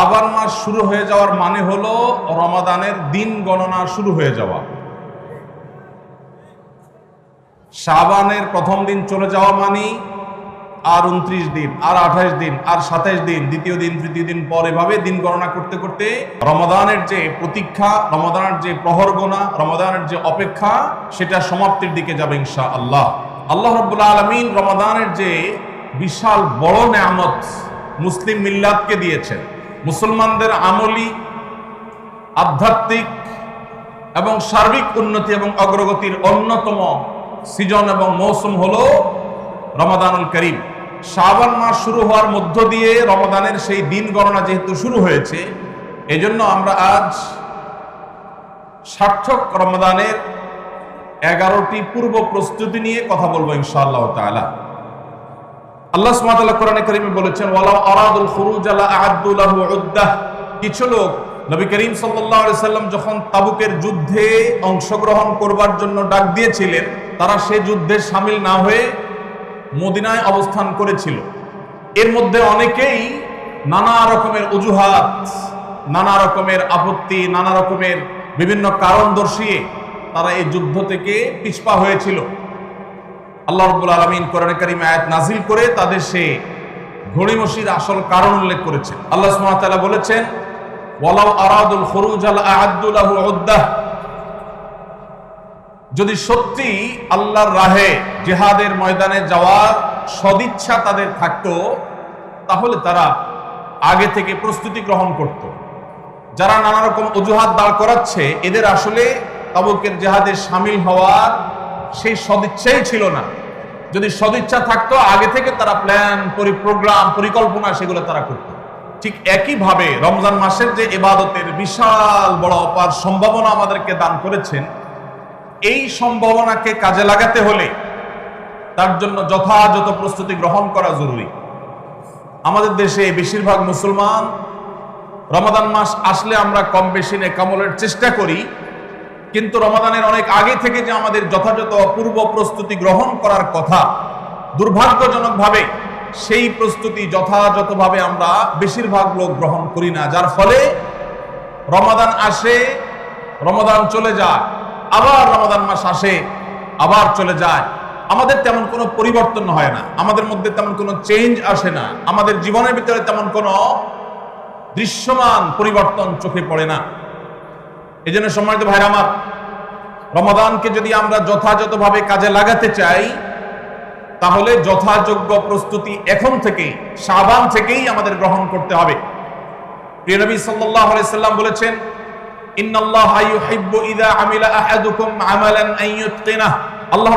শাবান মাস শুরু হয়ে যাওয়ার মানে হলো রমাদানের দিন গণনা শুরু হয়ে যাওয়া। শাবানের প্রথম দিন চলে যাওয়া মানে আর উনত্রিশ দিন, আর আঠাশ দিন, আর সাতাইশ দিন, দ্বিতীয় দিন, তৃতীয় দিন পর এভাবে দিন গণনা করতে করতে রমাদানের যে প্রতীক্ষা, রমাদানের যে প্রহর গোনা রমাদানের যে অপেক্ষা, সেটা সমাপ্তির দিকে যাবে ইনশা আল্লাহ আল্লাহ রব্বুল আলমিন রমাদানের যে বিশাল বড় নেয়ামত মুসলিম মিল্লাতকে দিয়েছেন। মুসলমানদের আমলি, আধ্যাত্মিক এবং সার্বিক উন্নতি এবং অগ্রগতির অন্যতম সিজন এবং মৌসুম হল রমাদানুল করিম। শ্রাবণ মাস শুরু হওয়ার মধ্য দিয়ে রমাদানের সেই দিন গণনা যেহেতু শুরু হয়েছে, এজন্য আমরা আজ সার্থক রমাদানের এগারোটি পূর্ব প্রস্তুতি নিয়ে কথা বলব ইনশাআল্লাহ তাআলা। আল্লাহ সুবহানাহু কোরআনে কারিমে বলেছেন, ওয়ালাউ আরাদুল খুরুজ আলা আ'আদ্দু লাহু উদ্দাহ। কিছু লোক নবী করিম সাল্লাল্লাহু আলাইহি সাল্লাম যখন তাবুকের যুদ্ধে অংশগ্রহণ করবার জন্য ডাক দিয়েছিলেন, তারা সে যুদ্ধে সামিল না হয়ে মদিনায় অবস্থান করেছিল। এর মধ্যে অনেকেই নানা রকমের অজুহাত, নানা রকমের আপত্তি, নানা রকমের বিভিন্ন কারণ দর্শিয়ে তারা এই যুদ্ধ থেকে পিছপা হয়েছিল। আল্লাহ রব্বুল আলমিন কোরআন কারিম আয়াত নাজিল করে তাদের সে ঘড়িমসির আসল কারণ উল্লেখ করেছেন আল্লাহ সুবহানাহু বলেছেন, ওয়ালাউ আরাদুল খুরুজ আল আ'আদ্দুলাহু উদ্দাহ যদি সত্যি আল্লাহর রাহে জেহাদের ময়দানে যাওয়ার সদিচ্ছা তাদের থাকতো, তাহলে তারা আগে থেকে প্রস্তুতি গ্রহণ করত। যারা নানা রকম অজুহাত দাঁড় করাচ্ছে, এদের আসলে তাবুকের জেহাদে সামিল হওয়ার সেই সদিচ্ছাই ছিল না যদি সদিচ্ছা থাকতো, আগে থেকে তারা প্ল্যান পরিপ্রোগ্রাম পরিকল্পনা সেগুলো তারা করত। ঠিক একইভাবে রমজান মাসের যে এবাদতের বিশাল বড় অপার সম্ভাবনা আমাদেরকে দান করেছেন, এই সম্ভাবনাকে কাজে লাগাতে হলে তার জন্য যথাযথ প্রস্তুতি গ্রহণ করা জরুরি। আমাদের দেশে বেশিরভাগ মুসলমান রমাদান মাস আসলে আমরা কম বেশি নেকামলের চেষ্টা করি কিন্তু রমাদানের অনেক আগে থেকে যে আমাদের যথাযথ পূর্ব প্রস্তুতি গ্রহণ করার কথা, দুর্ভাগ্যজনকভাবে সেই প্রস্তুতি যথাযথভাবে আমরা বেশিরভাগ লোক গ্রহণ করি না। যার ফলে রমাদান আসে, রমাদান চলে যায়, আবার রমাদান মাস আসে, আবার চলে যায়। আমাদের তেমন কোনো পরিবর্তন হয় না। আমাদের মধ্যে তেমন কোনো চেঞ্জ আসে না। আমাদের জীবনের ভিতরে তেমন কোনো দৃশ্যমান পরিবর্তন চোখে পড়ে না। এই জন্য সম্মানিত ভাইরা আমার, রমাদানকে যদি আমরা যথাযথভাবে কাজে লাগাতে চাই, তাহলে যথাযোগ্য প্রস্তুতি এখন থেকে সাবান থেকেই আমাদের গ্রহণ করতে হবে। প্রিয় নবী সাল্লাল্লাহু আলাইহি সাল্লাম বলেছেন, ইন্নাল্লাহা ইউহিব্বু আমিলা আহাদুকুম আমালান আন ইউতকিনাহ আল্লাহ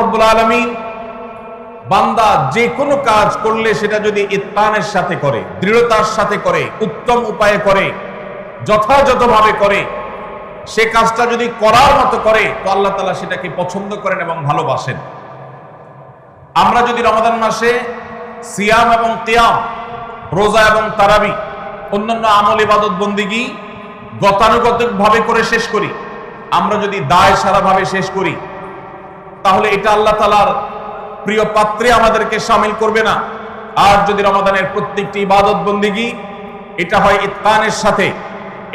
বান্দা যে কোনো কাজ করলে সেটা যদি ইতকানের সাথে করে, দৃঢ়তার সাথে করে, উত্তম উপায়ে করে, যথাযথভাবে করে সে কাজটা যদি করার মতো করে, তো আল্লাহ তালা সেটাকে পছন্দ করেন এবং ভালোবাসেন। আমরা যদি রমাদান মাসে সিয়াম এবং তিয়াম রোজা এবং তারাবি, অন্যান্য আমল ইবাদত বন্দিগি গতানুগতিক ভাবে করে শেষ করি, আমরা যদি দায় সারাভাবে শেষ করি, তাহলে এটা আল্লাহ তালার প্রিয় পাত্রে আমাদেরকে সামিল করবে না। আর যদি রমাদানের প্রত্যেকটি ইবাদত বন্দিগি, এটা হয় ইতকানের সাথে,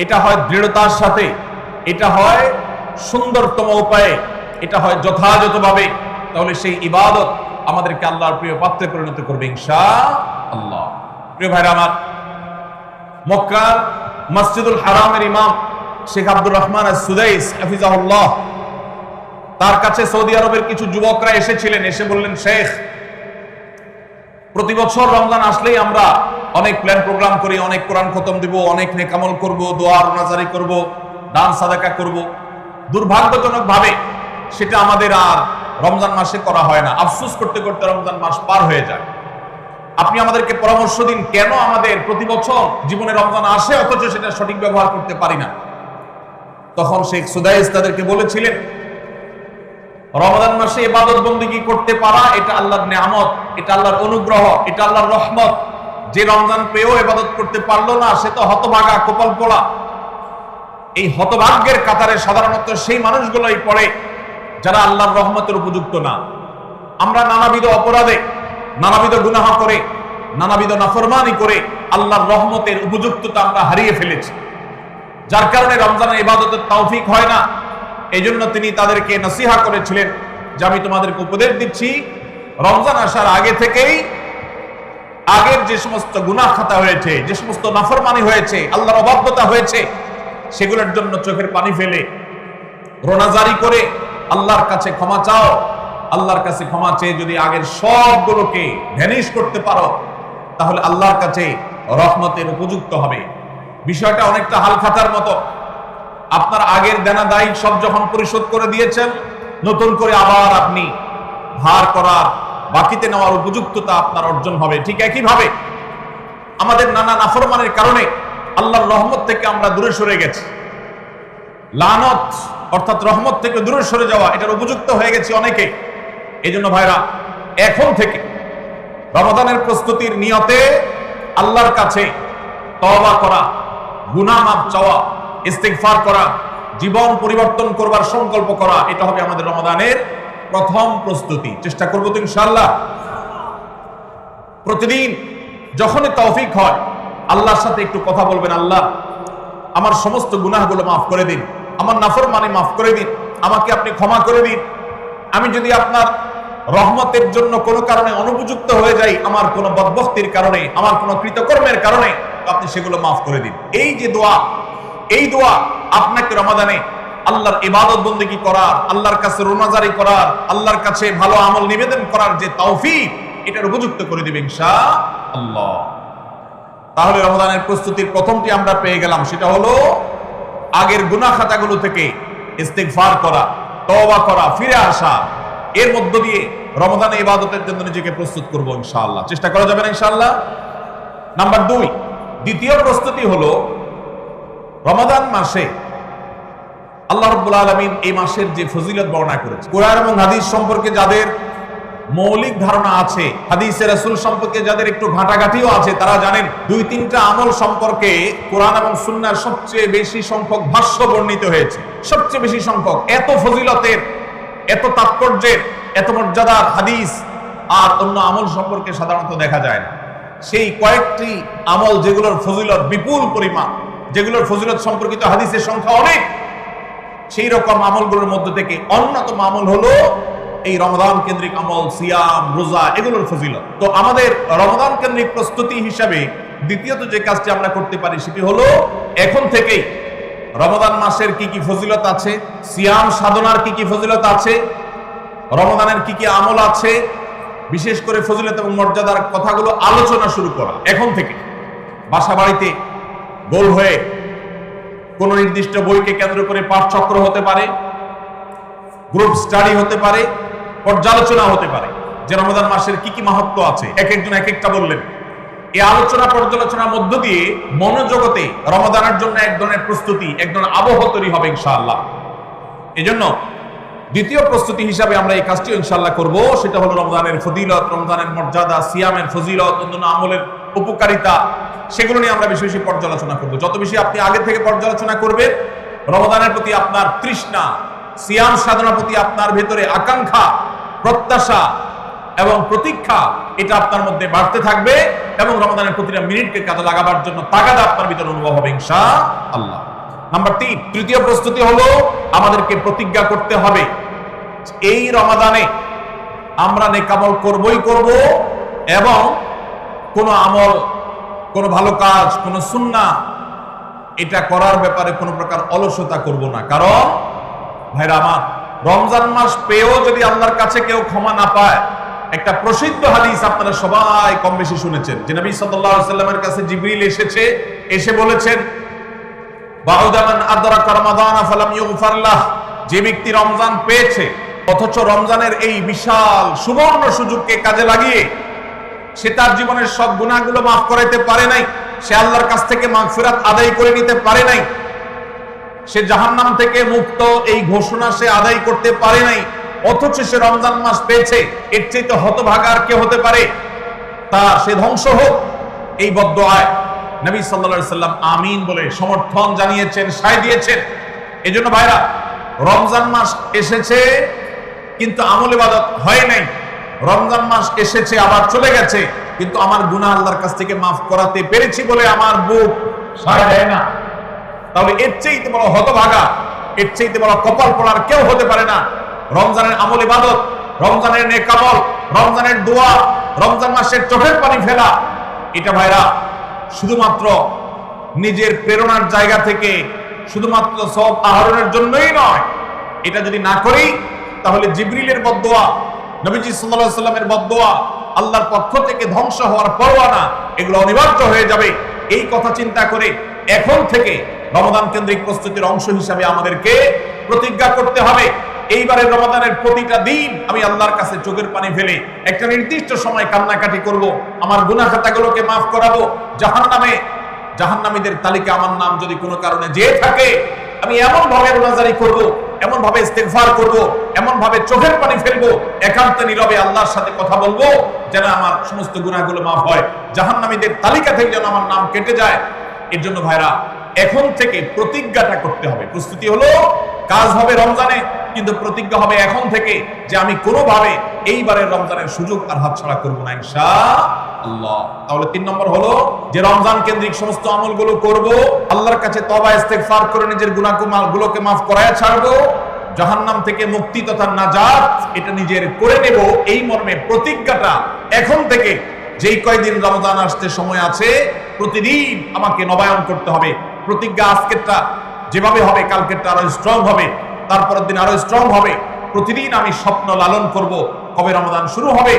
এটা হয় দৃঢ়তার সাথে এটা হয় সুন্দরতম উপায়ে, এটা হয় যথাযথভাবে। তাহলে সেই ইবাদত আমাদেরকে আল্লাহর প্রিয় পাত্রে পরিণত করবে ইনশা আল্লাহ প্রিয় ভাইরা আমার, মক্কার মসজিদুল হারামের ইমাম শেখ আব্দুর রহমান সুদাইস হাফিজাহুল্লাহ, তার কাছে সৌদি আরবের কিছু যুবকরা এসেছিলেন, এসে বললেন, শেখ প্রতি বছর রমজান আসলেই আমরা অনেক প্ল্যান প্রোগ্রাম করি, অনেক কোরআন খতম দিব, অনেক নেকামল করব দোয়ার নাজারি করব দান সাদাকা করব। দুর্ভাগ্যজনক ভাবে সেটা আমাদের আর রমজান মাসে করা হয় না। আফসোস করতে করতে রমজান মাস পার হয়ে যায়। আপনি আমাদেরকে পরামর্শ দিন, কেন আমাদের প্রতি বছর জীবনে রমজান আসে, অথচ সেটা সঠিক ব্যবহার করতে পারি না? তখন শেখ সুদাইস তাদেরকে বলেছিলেন রমাদান মাসে ইবাদত বন্দিগি করতে পারা? এটা আল্লাহর নিয়ামত, এটা আল্লাহর অনুগ্রহ, এটা আল্লাহর রহমত। যে রমজান পেয়েও ইবাদত করতে পারল না, সে তো হতভাগা, কপাল পোড়া। এই হতভাগ্যের কাতারে সাধারণত সেই মানুষগুলোই পড়ে যারা আল্লাহর রহমতের উপযুক্ত না। আমরা নানাবিধ অপরাধে, নানাবিধ গুনাহ করে, নানাবিধ নাফরমানি করে আল্লাহর রহমতের উপযুক্ততা আমরা হারিয়ে ফেলেছি। যার কারণে রমজানের ইবাদতের তৌফিক হয় না। এই জন্য তিনি তাদেরকে নসিহা করেছিলেন যে আমি তোমাদেরকে উপদেশ দিচ্ছি, রমজান আসার আগে থেকেই আগের যে সমস্ত গুনাহ খাতা হয়েছে, যে সমস্ত নাফরমানি হয়েছে, আল্লাহর অবাধ্যতা হয়েছে সেগুলোর জন্য চোখের পানি ফেলে। রোনাজারি করে, আল্লাহর কাছে ক্ষমা চাও। আল্লাহর কাছে ক্ষমা চেয়ে যদি আগের সবগুলোকে ভ্যানিশ করতে পারো, তাহলে আল্লাহর কাছে রহমতের উপযুক্ত হবে। বিষয়টা অনেকটা হালখাতার মতো। আপনার আগের দেনা দায়িক সব যখন পরিশোধ করে দিয়েছেন, নতুন করে আবার আপনি ধার করার বাকিতে নেওয়ার উপযুক্ততা আপনার অর্জন হবে। ঠিক একইভাবে আমাদের নানা নাফরমানের কারণে আল্লাহর রহমত থেকে আমরা দূরে সরে গেছি। লানত, অর্থাৎ রহমত থেকে দূরে সরে যাওয়া, এটার উপযুক্ত হয়ে গেছে অনেকে। এই জন্য ভাইরা, এখন থেকে রমাদানের প্রস্তুতির নিয়তে আল্লাহর কাছে তওবা করা, গুনাহ মাপ চাওয়া, ইস্তেগফার করা, জীবন পরিবর্তন করবার সংকল্প করা, এটা হবে আমাদের রমাদানের প্রথম প্রস্তুতি। চেষ্টা করব তো ইনশাআল্লাহ। প্রতিদিন যখনই তৌফিক হয় আল্লাহর সাথে একটু কথা বলবেন, আল্লাহ, আমার সমস্ত গুনাহগুলো মাফ করে দিন, আমার নাফর মানে মাফ করে দিন, আমাকে আপনি ক্ষমা করে দিন। আমি যদি আপনার রহমতের জন্য কোনো কারণে অনুপযুক্ত হয়ে যাই, আমার কোনো বদবক্তির কারণে, আমার কোনো কৃতকর্মের কারণে আপনি সেগুলো মাফ করে দিন। এই যে দোয়া, এই দোয়া আপনাকে রমাদানে আল্লাহর ইবাদত বন্দেগী করার, আল্লাহর কাছে রোনাজারি করার, আল্লাহর কাছে ভালো আমল নিবেদন করার যে তৌফিক, এটার উপযুক্ত করে দিবেন ইনশা আল্লাহ তাহলে রমজানের প্রস্তুতির প্রথমটি আমরা পেয়ে গেলাম, সেটা হলো আগের গুনা খাতাগুলো থেকে ইস্তেগফার করা, তওবা করা, ফিরে আসা। এর মধ্য দিয়ে রমজানে ইবাদতের জন্য নিজেকে প্রস্তুত করব ইনশাআল্লাহ। চেষ্টা করা যাবে না ইনশাআল্লাহ? নাম্বার দুই, দ্বিতীয় প্রস্তুতি হলো রমাদান মাসে আল্লাহ রাব্বুল আলামিন এই মাসের যে ফজিলত বর্ণনা করেছে। কোরআন এবং হাদিস সম্পর্কে যাদের মৌলিক ধারণা আছে। হাদিসে রাসূল সম্পর্কে যাদের একটু ঘাটাঘাটিও আছে, তারা জানেন দুই তিনটা আমল সম্পর্কে কোরআন এবং সুন্নাহর সবচেয়ে বেশি সংখ্যক ভাষ্য বর্ণিত হয়েছে। সবচেয়ে বেশি সংখ্যক, এত ফজিলতের, এত তাৎপর্যের, এত মর্যাদার হাদিস আর অন্য আমল সম্পর্কে সাধারণত দেখা যায় না। সেই কয়েকটি আমল যেগুলোর ফজিলত বিপুল পরিমাণ, যেগুলোর ফজিলত সম্পর্কিত হাদিসের সংখ্যা অনেক, সেই রকম আমলগুলোর মধ্যে থেকে অন্যতম আমল হলো এই রমদান কেন্দ্রিক আমল, সিয়াম, রোজা, এগুলোর ফজিলত। তো আমাদের রমদান কেন্দ্রিক প্রস্তুতি হিসাবে দ্বিতীয়ত যে কাজটি আমরা করতে পারি সেটি হলো, এখন থেকেই রমদান মাসের কি কি ফজিলত আছে, সিয়াম সাধনার কি কি ফজিলত আছে রমদানের কি কি আমল আছে, বিশেষ করে ফজিলত এবং মর্যাদার কথাগুলো আলোচনা শুরু করা। এখন থেকে বাসা বাড়িতে গোল হয়ে কোন নির্দিষ্ট বইকে কেন্দ্র করে পাঠচক্র হতে পারে, গ্রুপ স্টাডি হতে পারে পর্যালোচনা হতে পারে। যে রমজান মাসের কি কি মাহাত্ম আছে? এক একজন এক একটা বললেন। এই আলোচনা পর্যালোচনার মধ্য দিয়ে মনোজগতে রমজানের জন্য এক ধরনের প্রস্তুতি, এক ধরনের আবহ তৈরি হবে ইনশাআল্লাহ। এজন্য দ্বিতীয় প্রস্তুতি হিসাবে আমরা এই কাজটি ইনশাআল্লাহ করব। সেটা হলো রমজানের ফজিলত, রমজানের মর্যাদা, সিয়ামের ফজিলত, অন্যান্য আমলের উপকারিতা, সেগুলো নিয়ে আমরা বেশি বেশি পর্যালোচনা করব। যত বেশি আপনি আগে থেকে পর্যালোচনা করবেন, রমজানের প্রতি আপনার তৃষ্ণা, সিয়াম সাধনার প্রতি আপনার ভেতরে আকাঙ্ক্ষা প্রত্যাশা এবং প্রতীক্ষা, এটা আপনার মধ্যে বাড়তে থাকবে এবং রমাদানের প্রতিটা মিনিটকে কাজে লাগাবার জন্য তাগাদা আপনার ভিতরে অনুভব হবে ইনশা আল্লাহ নাম্বার তিন, তৃতীয় প্রস্তুতি হলো আমাদেরকে প্রতিজ্ঞা করতে হবে এই রমাদানে আমরা নেকামল করবই করব এবং কোনো আমল, কোনো ভালো কাজ, কোনো সুন্না এটা করার ব্যাপারে কোনো প্রকার অলসতা করব না। কারণ, ভাইরা আমার রমজান মাস পেয়েও যদি আল্লাহর কাছে কেউ ক্ষমা না পায়, একটা প্রসিদ্ধ হাদিস আপনারা সবাই কম বেশি শুনেছেন, যে নবী সাল্লামের কাছে জিবরিল এসেছে, এসে বলেছেন যে ব্যক্তি রমজান পেয়েছে, অথচ রমজানের এই বিশাল সুবর্ণ সুযোগকে কাজে লাগিয়ে, সে তার জীবনের সব গুণাগুলো মাফ করাইতে পারে নাই, সে আল্লাহর কাছ থেকে মাগফিরাত আদায় করে নিতে পারে নাই সে জাহান্নাম থেকে মুক্ত, এই ঘোষণা সে আদায় করতে পারে নাই। অথচ সে রমজান মাস পেয়েছে, এর চাইতে হতভাগা আর কে হতে পারে? তা সে ধ্বংস হোক, এই বদ্ধ আয় নবী সাল্লা সাল্লাম আমিন বলে সমর্থন জানিয়েছেন, সায় দিয়েছেন। এই জন্য ভাইরা, রমজান মাস এসেছে, কিন্তু আমল ইবাদত হয় নাই। রমজান মাস এসেছে, আবার চলে গেছে, কিন্তু আমার গুনাহ আল্লাহর কাছ থেকে মাফ করাতে পেরেছি বলে আমার বুক সাড়া দেয় না। তাহলে এর চাইতে বড় হতভাগা, এর চাইতে বড় কপাল পড়ার কেউ হতে পারে না। রমজানের আমল ইবাদত, রমজানের নেকামল রমজানের দোয়া, রমজান মাসের চোখের পানি ফেলা, এটা ভাইরা, শুধুমাত্র নিজের প্রেরণার জায়গা থেকে শুধুমাত্র সব আহরণের জন্যই নয়। এটা যদি না করি, তাহলে জিবরিলের বদোয়া নবীজি সাল্লাল্লাহু সাল্লামের বদোয়া আল্লাহর পক্ষ থেকে ধ্বংস হওয়ার পরোয়ানা, এগুলো অনিবার্য হয়ে যাবে। এই কথা চিন্তা করে এখন থেকে রমদান কেন্দ্রিক প্রস্তুতির অংশ হিসাবে আমাদেরকে প্রতিজ্ঞা করতে হবে। এইবারের রমাদানের প্রতিটা দিন আমি আল্লাহর কাছে চোখের পানি ফেলে একটা নির্দিষ্ট সময় কান্নাকাটি করব। আমার গুনাহ খাতাগুলোকে মাফ করাবো। জাহান্নামে, জাহান্নামীদের তালিকা আমার নাম যদি কোনো কারণে যেয়ে থাকে, আমি এমন ভাবে রোনাজারি করব, এমন ভাবে ইস্তেগফার করব, এমন ভাবে চোখের পানি ফেলব, একান্ত নীরবে আল্লাহর সাথে কথা বলব যেন আমার সমস্ত গুনাহগুলো মাফ হয়। জাহান্নামীদের তালিকা থেকে যেন আমার নাম কেটে যায়। এর জন্য ভাইরা এখন থেকে প্রতিজ্ঞাটা করতে হবে। প্রস্তুতি হলো, কাজ হবে রমজানে, কিন্তু প্রতিজ্ঞা হবে এখন থেকে যে আমি কোনোভাবে এইবারের রমজানের সুযোগ আর হাতছাড়া করব না ইনশা আল্লাহ তাহলে তিন নম্বর হলো, যে রমজান কেন্দ্রিক সমস্ত আমলগুলো করব, আল্লাহর কাছে তবা ইস্তেগফার করে নিজের গুনাহকুমাল গুলোকে মাফ করায় ছাড়বো, জাহান্নাম থেকে মুক্তি তথা নাজাত এটা নিজের করে নেব, এই মর্মে প্রতিজ্ঞাটা এখন থেকে, যেই কয়দিন রমজান আসতে সময় আছে, প্রতিদিন আমাকে নবায়ন করতে হবে। প্রতিজ্ঞা আজকেরটা যেভাবে হবে, কালকেরটা আরও স্ট্রং হবে, তারপরের দিন আরও স্ট্রং হবে। প্রতিদিন আমি স্বপ্ন লালন করব, কবে রমজান শুরু হবে,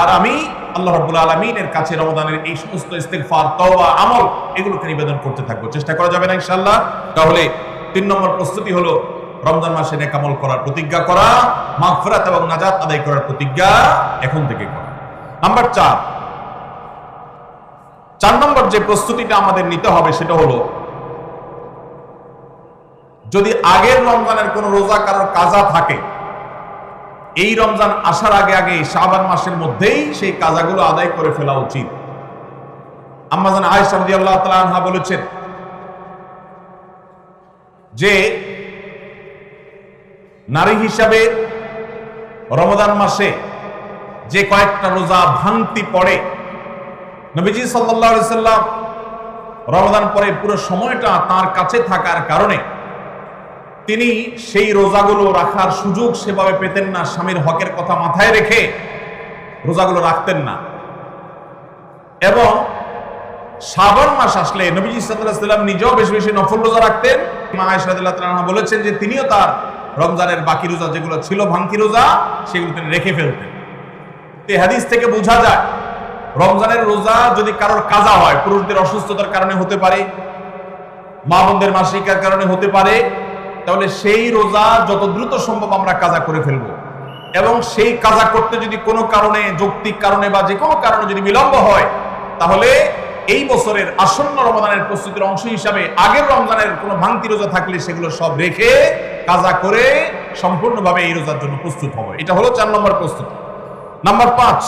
আর আমি আল্লাহ রাব্বুল আলামিনের কাছে রমজানের এই সমস্ত ইস্তেগফার, তওবা, আমল এগুলোকে নিবেদন করতে থাকব। চেষ্টা করা যাবে না ইনশাআল্লাহ? তাহলে তিন নম্বর প্রস্তুতি হলো রমজান মাসে নেকামল করার প্রতিজ্ঞা করা, মাগফিরাত এবং নাজাত আদায় করার প্রতিজ্ঞা এখন থেকে করা। নাম্বার চার। চার নম্বর যে প্রস্তুতিটা আমাদের নিতে হবে সেটা হলো যদি আগের রমজানের কোন রোজা কারোর কাজা থাকে, এই রমজান আসার আগে আগে শাবান মাসের মধ্যেই সেই কাজাগুলো আদায় করে ফেলা উচিত। আম্মাজান আয়েশা রাদিয়াল্লাহু তাআলা আনহা বলেছেন যে নারী হিসাবে রমজান মাসে যে কয়েকটা রোজা ভাঙতি পড়ে, নবীজি আলাইহি সাল্লাম রমজান পরে পুরো সময়টা তার কাছে থাকার কারণে তিনি সেই রোজাগুলো রাখার সুযোগ সেভাবে পেতেন না, স্বামীর হকের কথা মাথায় রেখে রোজাগুলো রাখতেন না। এবং শ্রাবণ মাস আসলে নবীজি সাল্লাম নিজেও বেশি বেশি নফল রোজা রাখতেন। মা বলেছেন যে তিনিও তার রমজানের বাকি রোজা যেগুলো ছিল ভাঙ্কি রোজা, সেগুলো তিনি রেখে ফেলতেন। এই হাদিস থেকে বোঝা যায়, রমজানের রোজা যদি কারোর কাজা হয়, পুরুষদের অসুস্থতার কারণে হতে পারে মা বোনদের মাসিকার কারণে হতে পারে তাহলে সেই রোজা যত দ্রুত সম্ভব আমরা কাজা করে ফেলব। এবং সেই কাজা করতে যদি কোনো কারণে, যৌক্তিক কারণে বা যে কোনো কারণে যদি বিলম্ব হয়, তাহলে এই বছরের আসন্ন রমজানের প্রস্তুতির অংশ হিসাবে আগের রমজানের কোনো ভাঙতি রোজা থাকলে সেগুলো সব রেখে কাজা করে সম্পূর্ণভাবে এই রোজার জন্য প্রস্তুত হবে। এটা হলো চার নম্বর প্রস্তুতি। নাম্বার পাঁচ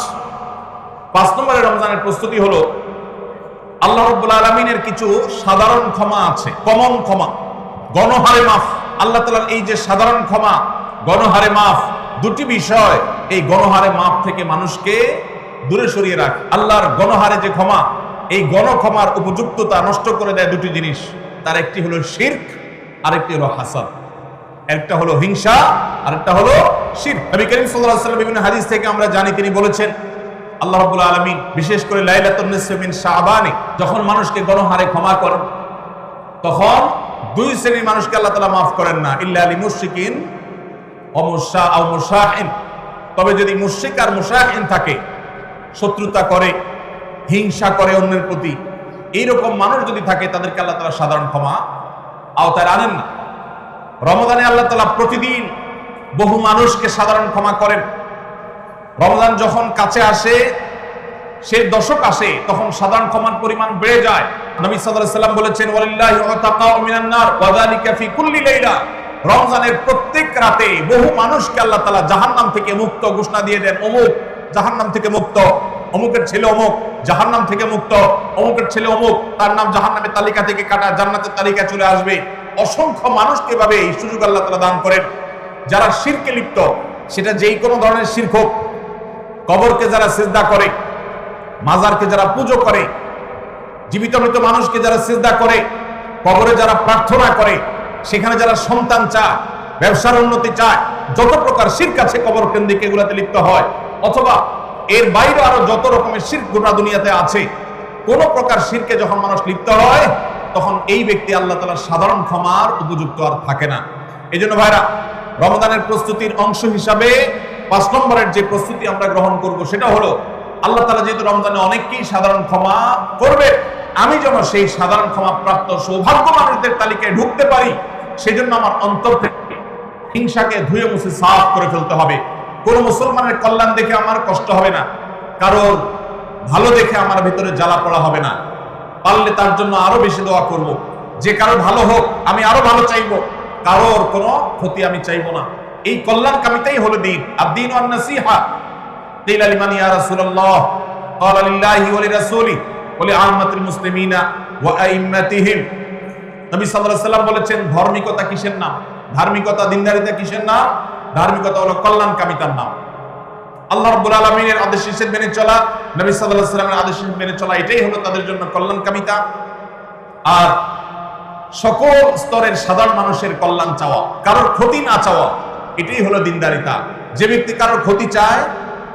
পাঁচ নম্বরের রমজানের প্রস্তুতি হলো, আল্লাহ রব্বুল আলমিনের কিছু সাধারণ ক্ষমা আছে। কমন ক্ষমা, গণহারে মাফ। আল্লাহ তালার এই যে সাধারণ ক্ষমা, গণহারে মাফ, দুটি বিষয় এই গণহারে মাফ থেকে মানুষকে দূরে সরিয়ে রাখ। আল্লাহর গণহারে যে ক্ষমা, এই গণক্ষমার উপযুক্ততা নষ্ট করে দেয় দুটি জিনিস। তার একটি হলো শির্ক, আরেকটি হলো হাসাদ। একটা হলো হিংসা, আরেকটা হলো শির নবী করিম আলাইহি বিভিন্ন হাদিস থেকে আমরা জানি, তিনি বলেছেন, আল্লাহ রাব্বুল আলামিন, বিশেষ করে মিন শাবানে, যখন মানুষকে গণহারে ক্ষমা করেন, তখন দুই শ্রেণির মানুষকে আল্লাহ তাআলা মাফ করেন না। ইল্লা আলী মুশরিকিন ও মুশা আও তবে যদি মুশরিক আর মুশাহিন থাকে, শত্রুতা করে, হিংসা করে অন্যের প্রতি, এইরকম মানুষ যদি থাকে, তাদেরকে আল্লাহ তাআলা সাধারণ ক্ষমা আওতায় আনেন না। রমজানে আল্লাহ তালা প্রতিদিন বহু মানুষকে সাধারণ ক্ষমা করেন। রমদান যখন কাছে আসে, সে দশক আসে, তখন সাধারণ ক্ষমার পরিমাণ বেড়ে যায়। নবী সাল্লাল্লাহু সাল্লাম বলেছেন, ওয়ালিল্লাহি ওয়াতাকাউ মিনান নার ওয়া যালিকা ফি কুল্লি রমজানের প্রত্যেক রাতে বহু মানুষকে আল্লাহ তাআলা জাহান্নাম থেকে মুক্ত ঘোষণা দিয়ে দেন, অমুক জাহান্নাম থেকে মুক্ত, অমুকের ছেলে অমুক, জাহান্নাম থেকে মুক্ত, অমুকের ছেলে অমুক, তার নাম জাহান্নামের তালিকা থেকে কাটা, জান্নাতের তালিকা চলে আসবে। অসংখ্য মানুষকে এভাবে এই সুযোগ আল্লাহ তাআলা দান করেন। যারা শিরকে লিপ্ত, সেটা যেই কোনো ধরনের শির্ক হোক, কবরকে যারা সিজদা করে, মাজারকে যারা পুজো করে জীবিত মৃত মানুষকে যারা সিজদা করে, কবরে যারা প্রার্থনা করে, সেখানে যারা সন্তান চায়, ব্যবসার উন্নতি চায়, যত প্রকার শির্ক কাছে কবর কেন্দ্রিক এগুলাতে লিপ্ত হয়, অথবা এর বাইরে আরও যত রকমের শির্ক গোটা দুনিয়াতে আছে, কোন প্রকার শিরকে যখন মানুষ লিপ্ত হয়, তখন এই ব্যক্তি আল্লাহ তালার সাধারণ ক্ষমার উপযুক্ত আর থাকে না। এই জন্য ভাইরা রমদানের প্রস্তুতির অংশ হিসাবে পাঁচ নম্বরের যে প্রস্তুতি আমরা গ্রহণ করব, সেটা হলো আল্লাহ তালা যেহেতু রমজানে অনেককেই সাধারণ ক্ষমা করবে, আমি যেন সেই সাধারণ ক্ষমা প্রাপ্ত সৌভাগ্য মানুষদের তালিকায় ঢুকতে পারি সেই জন্য আমার অন্তর থেকে হিংসাকে ধুয়ে মুছে সাফ করে ফেলতে হবে। কোন মুসলমানের কল্যাণ দেখে আমার কষ্ট হবে না কারোর ভালো দেখে আমার ভিতরে জ্বালা পড়া হবে না। পারলে তার জন্য আরও বেশি দোয়া করব। যে কারও ভালো হোক, আমি আরও ভালো চাইব, কারোর কোনো ক্ষতি আমি চাইব না। এই কল্যাণ কামিতাই হলো দিন। আর দিন নাসিহা قيل لمن يا رسول الله قال لله ولرسوله ولعامة المسلمين وأئمتهم নবী সাল্লাল্লাহু আলাইহি সাল্লাম বলেছেন ধার্মিকতা কিসের নাম ধার্মিকতা দিনদারিতা কিসের নাম ধার্মিকতা হলো কল্যাণ কামিতার নাম আল্লাহ রাব্বুল আলামিনের আদেশ নিষেধ মেনে চলা নবী সাল্লাল্লাহু আলাইহি সাল্লামের আদেশ নিষেধ মেনে চলা এটাই হলো তাদের জন্য কল্যাণ কামিতা আর সকল স্তরের সাধারণ মানুষের কল্যাণ চাওয়া কারোর ক্ষতি না চাওয়া এটাই হলো দিনদারিতা যে ব্যক্তি কারোর ক্ষতি চায়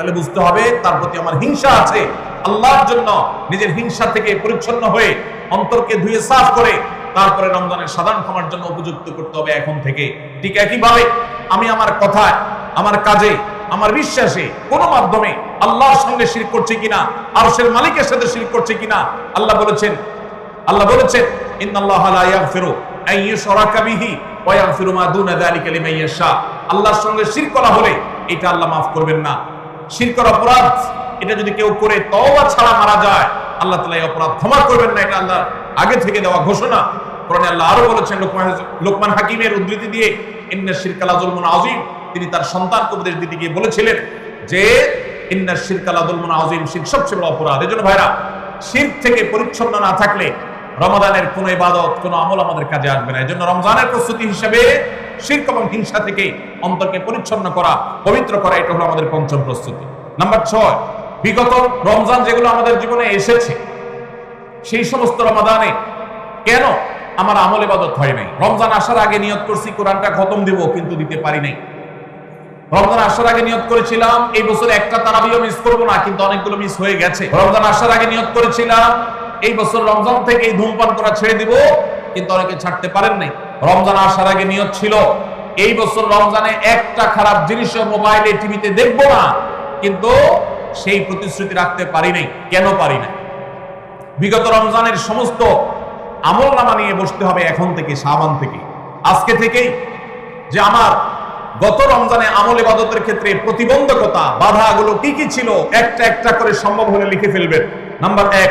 তাহলে বুঝতে হবে তার প্রতি আমার হিংসা আছে। আল্লাহর জন্য নিজের হিংসা থেকে পরিচ্ছন্ন হয়ে অন্তরকে ধুয়ে সাফ করে তারপরে রমজানের সাধারণ ক্ষমার জন্য উপযুক্ত করতে হবে এখন থেকে। ঠিক একইভাবে আমি আমার কথায়, আমার কাজে, আমার বিশ্বাসে কোনো মাধ্যমে আল্লাহর সঙ্গে শির করছে কিনা, আরশের মালিকের সাথে শির করছে কিনা, আল্লাহ বলেছেন আল্লাহ বলেছেন, ইন্নাল্লাহ লা ইয়াগফিরু আন ইউশরাকা বিহি ওয়া মা দুনা যালিকা লিমান আল্লাহর সঙ্গে শিরক করা হলে এটা আল্লাহ maaf করবেন না। শিরকের অপরাধ, এটা যদি কেউ করে, তওবা ছাড়া মারা যায়, আল্লাহ তাআলা এই অপরাধ ক্ষমা করবেন না, এটা আল্লাহ আগে থেকে দেওয়া ঘোষণা। কোরআনে আল্লাহ আরও বলেছেন লোকমান লোকমান হাকিমের উদ্ধৃতি দিয়ে, ইন্না শিরকা লাযুলমুন আযীম, তিনি তার সন্তানকে উপদেশ দিতে গিয়ে বলেছিলেন যে, ইন্না শিরকা লাযুলমুন আযীম শিরক সবচেয়ে বড় অপরাধ। এজন্য ভাইরা শিরক থেকে পরিচ্ছন্ন না থাকলে রমাদানের কোন ইবাদত, কোন আমল আমাদের কাজে আসবে না। এজন্য রমজানের প্রস্তুতি হিসেবে শিরক এবং হিংসা থেকে অন্তরকে পরিচ্ছন্ন করা, পবিত্র করা, এটা হলো আমাদের পঞ্চম প্রস্তুতি। নাম্বার ছয়, বিগত রমজান যেগুলো আমাদের জীবনে এসেছে, সেই সমস্ত রমাদানে কেন আমার আমল ইবাদত হয় নাই? রমজান আসার আগে নিয়ত করছি, কোরআনটা খতম দিব, কিন্তু দিতে পারি নাই। রমজান আসার আগে নিয়ত করেছিলাম, এই বছর একটা তারাবিও মিস করব না, কিন্তু অনেকগুলো মিস হয়ে গেছে। রমজান আসার আগে নিয়ত করেছিলাম এই বছর রমজান থেকে এই ধূমপান করা ছেড়ে দিব, কিন্তু অনেকে ছাড়তে পারেন নাই। রমজান আসার আগে নিয়ত ছিল, এই বছর রমজানে একটা খারাপ জিনিস মোবাইলে, টিভিতে দেখব না, কিন্তু সেই প্রতিশ্রুতি রাখতে পারি নাই। কেন পারি না বিগত রমজানের সমস্ত আমল নামা নিয়ে বসতে হবে এখন থেকে সাবান থেকে। আজকে থেকেই যে আমার গত রমজানে আমল ইবাদতের ক্ষেত্রে প্রতিবন্ধকতা, বাধাগুলো কি কি ছিল, একটা একটা করে সম্ভব হলে লিখে ফেলবেন। নাম্বার এক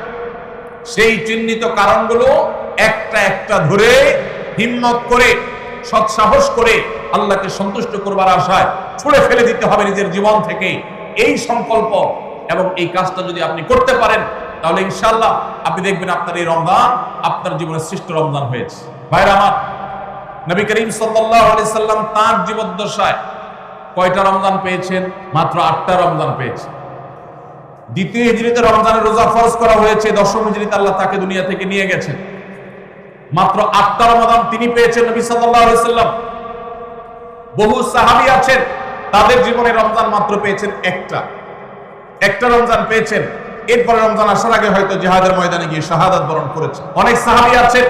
সেই চিহ্নিত কারণগুলো একটা একটা ধরে হিম্মত করে, সৎসাহস করে আল্লাহকে সন্তুষ্ট করবার আশায় ছুড়ে ফেলে দিতে হবে নিজের জীবন থেকে। এই সংকল্প এবং এই কাজটা যদি আপনি করতে পারেন, তাহলে ইনশাল্লাহ আপনি দেখবেন আপনার এই রমজান আপনার জীবনের শ্রেষ্ঠ রমজান হয়েছে। ভাইরা আমার, নবী করিম সাল্লাল্লাহু আলাইহি সাল্লাম তার জীবদ্দশায় কয়টা রমজান পেয়েছেন? মাত্র আটটা রমজান পেয়েছেন। দ্বিতীয় হিজরিতে রমজানের রোজা ফরজ করা হয়েছে, দশম হিজরিতে আল্লাহ তাকে দুনিয়া থেকে নিয়ে গেছেন। মাত্র আটটা রমজান তিনি পেয়েছেন নবী আলাইহি সাল্লাম বহু সাহাবী আছেন, তাদের জীবনে রমজান মাত্র পেয়েছেন একটা। একটা রমজান পেয়েছেন, এরপরে রমজান আসার আগে হয়তো জিহাদের ময়দানে গিয়ে শাহাদাত বরণ করেছে অনেক সাহাবী আছেন,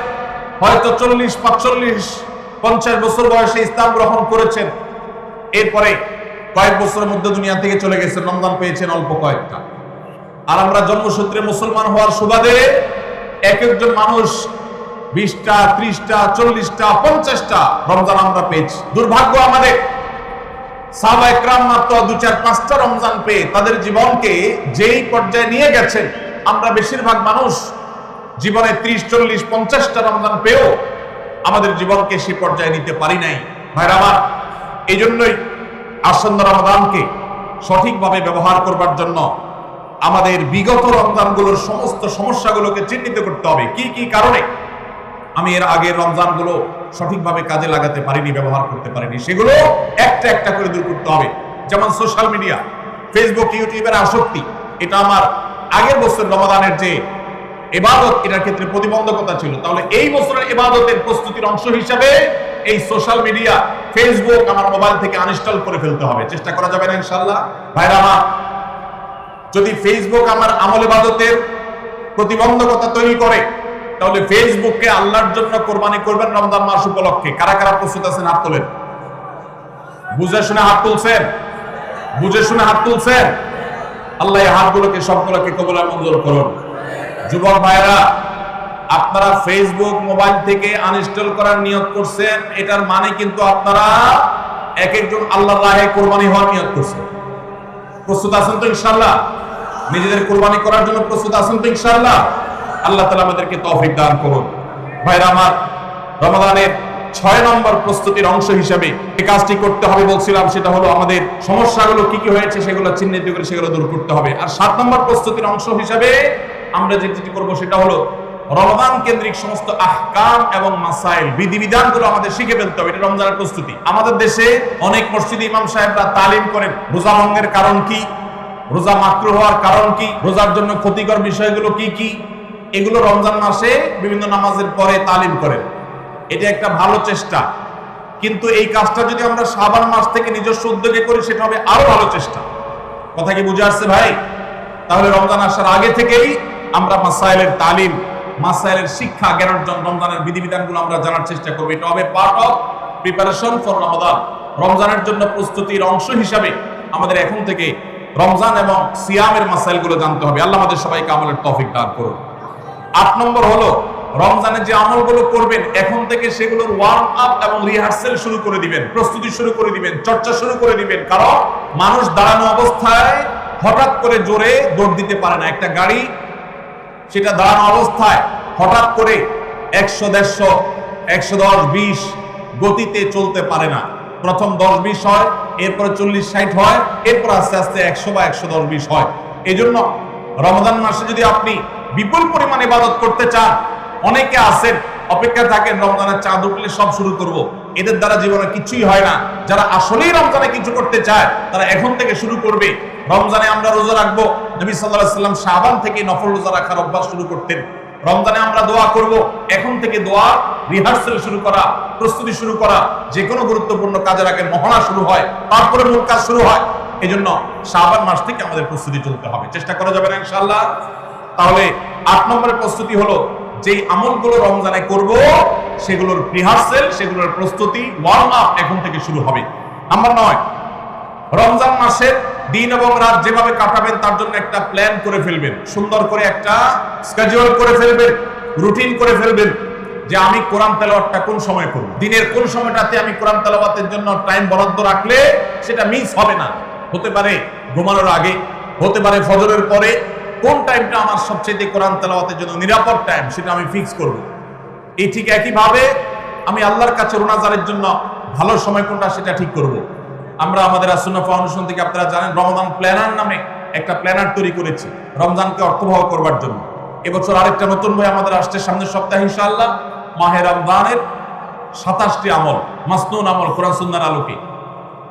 হয়তো চল্লিশ, পাঁচচল্লিশ, পঞ্চাশ বছর বয়সে ইসলাম গ্রহণ করেছেন। এরপরে কয়েক বছরের মধ্যে দুনিয়া থেকে চলে গেছেন, রমজান পেয়েছেন অল্প কয়েকটা। আর আমরা জন্মসূত্রে মুসলমান হওয়ার সুবাদে এক একজন মানুষ বিশটা, ত্রিশটা, চল্লিশটা, পঞ্চাশটা রমজান আমরা পেয়েছি। দুর্ভাগ্য আমাদের। মাত্র দু চার, পাঁচটা পেয়ে তাদের জীবনকে যেই পর্যায়ে নিয়ে গেছেন, আমরা বেশিরভাগ মানুষ জীবনে ত্রিশ, চল্লিশ, পঞ্চাশটা পেয়েও আমাদের জীবনকে পর্যায়ে নিতে পারি নাই। আমার, এই জন্যই সঠিকভাবে ব্যবহার করবার জন্য আমাদের বিগত রমজানগুলোর সমস্ত সমস্যাগুলোকে চিহ্নিত করতে হবে। কি কি কারণে? আমি এর আগের রমজানগুলো সঠিকভাবে কাজে লাগাতে পারিনি, ব্যবহার করতে পারিনি। সেগুলো একটা একটা করে দূর করতে হবে। যেমন সোশ্যাল মিডিয়া ফেসবুক ইউটিউবের আসক্তি, এটা আমার আগের বছর রমাদানের যে এবাদত, এটার ক্ষেত্রে প্রতিবন্ধকতা ছিল। তাহলে এই বছরের এবাদতের প্রস্তুতির অংশ হিসাবে এই সোশ্যাল মিডিয়া ফেসবুক আমার মোবাইল থেকে আনইনস্টল করে ফেলতে হবে। চেষ্টা করা যাবে না ইনশাল্লাহ ভাইরা আমার যদি ফেসবুক আমার আমল ইবাদতের প্রতিবন্ধকতা তৈরি করে, তাহলে ফেসবুককে আল্লাহর জন্য কোরবানি করবেন রমজান মাস উপলক্ষে। কারা কারা প্রস্তুত আছেন হাত তোলেন? বুঝে শুনে হাত তুলছেন? বুঝে শুনে হাত তুলছেন? আল্লাহ এই হাতগুলোকে, সবগুলোকে কবলা মঞ্জুর করুন। যুবক ভাইরা আপনারা ফেসবুক মোবাইল থেকে আনইনস্টল করার নিয়ত করছেন, এটার মানে কিন্তু আপনারা এক একজন আল্লাহর রাহে কোরবানি হওয়ার নিয়ত করছেন। প্রস্তুত আছেন তো ইনশাল্লাহ নিজেদের কোরবানি করার জন্য প্রস্তুত আছেন তো ইনশাল্লাহ আল্লাহ তালা আমাদেরকে তৌফিক দান করুন। ভাইরা আমার, রমাদানের ছয় নম্বর প্রস্তুতির অংশ হিসাবে এই কাজটি করতে হবে বলছিলাম, সেটা হলো আমাদের সমস্যাগুলো কি কি হয়েছে সেগুলো চিহ্নিত করে সেগুলো দূর করতে হবে। আর সাত নম্বর প্রস্তুতির অংশ হিসাবে আমরা যে যেটি করব সেটা হলো রমজান কেন্দ্রিক সমস্ত আহকাম এবং মাসাইল, বিধিবিধানগুলো আমাদের শিখে ফেলতে হবে, এটা রমজানের প্রস্তুতি। আমাদের দেশে অনেক মসজিদ ইমাম সাহেবরা তালিম করেন রোজা ভঙ্গের কারণ কি? রোজা মাকরু হওয়ার কারণ কি? রোজার জন্য ক্ষতিকর বিষয়গুলো কি কি? এগুলো রমজান মাসে বিভিন্ন নামাজের পরে তালিম করেন। এটা একটা ভালো চেষ্টা। কিন্তু এই কাজটা যদি আমরা সাবান মাস থেকে নিজস্ব উদ্যোগে করি, সেটা হবে আরও ভালো চেষ্টা। কথা কি বুঝে আসছে ভাই? তাহলে রমজান আসার আগে থেকেই আমরা মাসাইলের তালিম মাসাইলের শিক্ষা, জ্ঞান অর্জন, রমজানের বিধিবিধানগুলো আমরা জানার চেষ্টা করব। এটা হবে part of preparation for Ramzan রমজানের জন্য প্রস্তুতির অংশ হিসাবে আমাদের এখন থেকে রমজান এবং সিয়ামের মাসাইলগুলো জানতে হবে। আল্লাহ আমাদের সবাইকে আমলের তফিক দান করুন। আট নম্বর হলো, রমজানে যে আমলগুলো করবেন, এখন থেকে সেগুলোর ওয়ার্ম আপ এবং রিহার্সেল শুরু করে দিবেন, প্রস্তুতি শুরু করে দিবেন, চর্চা শুরু করে দিবেন। কারণ মানুষ দাঁড়ানো অবস্থায় হঠাৎ করে জোরে দৌড় দিতে পারে না। একটা গাড়ি সেটা দাঁড়ানো অবস্থায় হঠাৎ করে একশো দেড়শো, একশো দশ, বিশ গতিতে চলতে পারে না প্রথম দশ, বিশ হয়, এরপরে চল্লিশ, ষাট হয়, এরপর আস্তে আস্তে একশো বা একশো দশ, বিশ হয় এই জন্য রমজান মাসে যদি আপনি বিপুল পরিমাণ ইবাদত করতে চান, অনেকে আছেন অপেক্ষা থাকেন, রমজানের চাঁদ উঠলে সব শুরু করব। এদের দ্বারা জীবনে কিছুই হয় না। যারা আসলেই রমজানে কিছু করতে চায়, তারা এখন থেকে শুরু করবে। রমজানে আমরা রোজা রাখব। নবী সাল্লাহ সাল্লাম শাহবান থেকে নফল রোজা রাখার অভ্যাস শুরু করতেন। রমজানে আমরা দোয়া করব। এখন থেকে দোয়া রিহার্সেল শুরু করা, প্রস্তুতি শুরু করা যে কোনো গুরুত্বপূর্ণ কাজের আগে মহড়া শুরু হয়, তারপরে মূল কাজ শুরু হয়। এই জন্য শাহবান মাস থেকে আমাদের প্রস্তুতি চলতে হবে। চেষ্টা করা যাবে না ইনশাল্লাহ তাহলে আট নম্বরের প্রস্তুতি হলো যেই আমলগুলো রমজানে করব, সেগুলোর রিহার্সেল সেগুলোর প্রস্তুতি ওয়ার্ম আপ এখন থেকে শুরু হবে। নাম্বার নয়, রমজান মাসের দিন এবং রাত যেভাবে কাটাবেন, তার জন্য একটা প্ল্যান করে ফেলবেন। সুন্দর করে একটা স্কেজুয়াল করে ফেলবেন রুটিন করে ফেলবেন, যে আমি কোরআন তেলাওয়াতটা কোন সময় করব? দিনের কোন সময়টাতে আমি কোরআন তেলাওয়াতের জন্য টাইম বরাদ্দ রাখলে সেটা মিস হবে না। হতে পারে ঘুমানোর আগে, হতে পারে ফজরের পরে কোন টাইমটা আমার সবচেয়ে কোরআন তেলাওয়াতের জন্য নিরাপদ টাইম সেটা আমি ফিক্স করব। এই ঠিক একইভাবে আমি আল্লাহর কাছে রোনাজারের জন্য ভালো সময় কোনটা সেটা ঠিক করব। আমরা আমাদের আসুন্না ফাউন্ডেশন থেকে আপনারা জানেন রমজান প্ল্যানার নামে একটা প্ল্যানার তৈরি করেছি, রমজানকে অর্থবহ করবার জন্য। এবছর আরেকটা নতুন বই আমাদের আসছে সামনের সপ্তাহে ইনশাআল্লাহ, মাহে রমজানের সাতাশটি আমল, মাসনুন আমল, কোরআন সুন্নার আলোকে।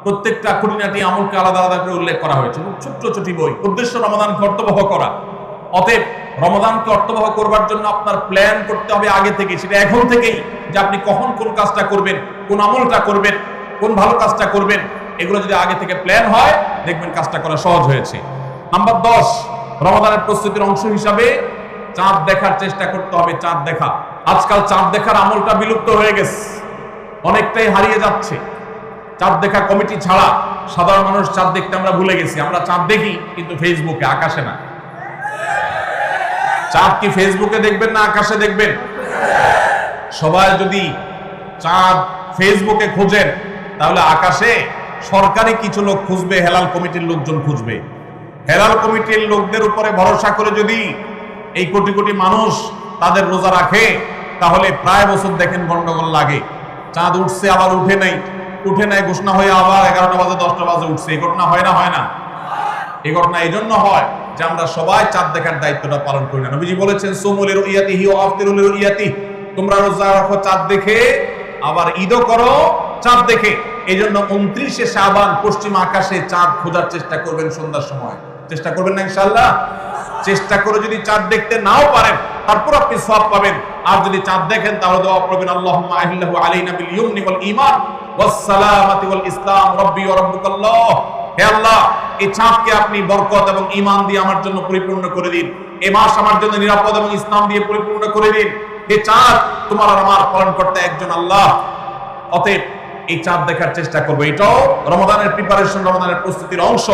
প্রত্যেকটা খুঁটিনাটি আমলকে আলাদা আলাদা করে উল্লেখ করা হয়েছে। ছোট্ট ছোটি বই। উদ্দেশ্য রমাদানকে অর্থবহ করা। অতএব রমাদানকে অর্থবহ করবার জন্য আপনার প্ল্যান করতে হবে আগে থেকে সেটা এখন থেকেই যে আপনি কখন কোন কাজটা করবেন, কোন আমলটা করবেন, কোন ভালো কাজটা করবেন, এগুলো যদি আগে থেকে প্ল্যান হয়, দেখবেন কাজটা করা সহজ হয়েছে। নাম্বার দশ রমাদানের প্রস্তুতির অংশ হিসাবে চাঁদ দেখার চেষ্টা করতে হবে, চাঁদ দেখা। আজকাল চাঁদ দেখার আমলটা বিলুপ্ত হয়ে গেছে। অনেকটাই হারিয়ে যাচ্ছে। চাঁদ দেখা কমিটি ছাড়া সাধারণ মানুষ চাঁদ দেখতে আমরা ভুলে গেছি। আমরা চাঁদ দেখি, কিন্তু ফেসবুকে আকাশে না। চাঁদ কি ফেসবুকে দেখবেন না আকাশে দেখবেন? সবাই যদি চাঁদ ফেসবুকে খুঁজেন, তাহলে আকাশে সরকারি কিছু লোক খুঁজবে, হেলাল কমিটির লোকজন খুঁজবে। হেলাল কমিটির লোকদের উপরে ভরসা করে যদি এই কোটি কোটি মানুষ তাদের রোজা রাখে, তাহলে প্রায় বছর দেখেন গন্ডগোল লাগে। চাঁদ উঠছে, আবার উঠে নাই। উঠে নাই, ঘোষণা হয়ে আবার এগারোটা বাজে, দশটা বাজে উঠছে। এই ঘটনা হয় না হয় না? এই ঘটনা এই জন্য হয় যে আমরা সবাই চাঁদ দেখার দায়িত্বটা পালন করি না। নবীজি বলেছেন সোমলের ইয়াতি হি আফতিরুলের ইয়াতি। তোমরা রোজা রাখো চাঁদ দেখে, আবার ঈদও করো চাঁদ দেখে। এই জন্য উনত্রিশে শাবান পশ্চিম আকাশে চাঁদ খোঁজার চেষ্টা করবেন সন্ধ্যার সময়। চেষ্টা করবেন না ইনশাআল্লাহ? চেষ্টা করে যদি চাঁদ দেখতে নাও পারেন, তারপর আপনি সব পাবেন। আর যদি চাঁদ দেখেন, তাহলে দোয়া করবেন আহিল্লাহু আলাইনা বিল ইয়ুমনি ওয়াল ঈমান। ওয়াস সালামাতি ওয়াল ইসলাম রব্বি ওয়া হে আল্লাহ, এই চাঁদকে আপনি বরকত এবং ঈমান দিয়ে আমার জন্য পরিপূর্ণ করে দিন। এই মাস আমার জন্য নিরাপদ এবং ইসলাম দিয়ে পরিপূর্ণ করে দিন। হে চাঁদ তোমার আর আমার পালন করতে একজন আল্লাহ। অতএব এই চাঁদ দেখার চেষ্টা করব। এটাও রমদানের প্রিপারেশন রমদানের প্রস্তুতির অংশ।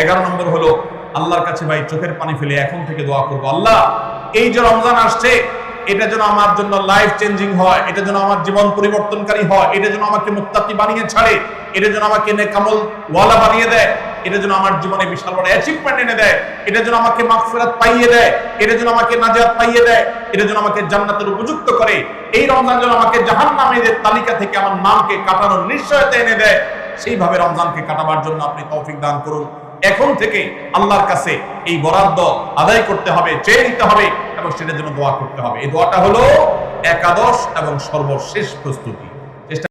এগারো নম্বর হলো, আল্লাহর কাছে ভাই চোখের পানি ফেলে এখন থেকে দোয়া করব। আল্লাহ, এই যে রমজান আসছে এটা যেন আমার জন্য লাইফ চেঞ্জিং হয়, এটা যেন আমার জীবন পরিবর্তনকারী হয়, এটা যেন আমাকে মুক্তাকি বানিয়ে ছাড়ে, এটা যেন আমাকে নেকামল ওয়ালা বানিয়ে দেয়, এটা যেন আমার জীবনে বিশাল বড় অ্যাচিভমেন্ট এনে দেয়, এটা যেন আমাকে মাগফিরাত পাইয়ে দেয়, এটা যেন আমাকে নাজাত পাইয়ে দেয়, এটা যেন আমাকে জান্নাতের উপযুক্ত করে। এই রমজান যেন আমাকে জাহান্নামীদের তালিকা থেকে আমার নামকে কাটানোর নিশ্চয়তা এনে দেয়, সেইভাবে রমজানকে কাটাবার জন্য আপনি তৌফিক দান করুন। এখন থেকে আল্লাহর কাছে এই বরাদ্দ আদায় করতে হবে, চেয়ে নিতে হবে এবং সেটার জন্য দোয়া করতে হবে। এই দোয়াটা হলো একাদশ এবং সর্বশেষ প্রস্তুতি।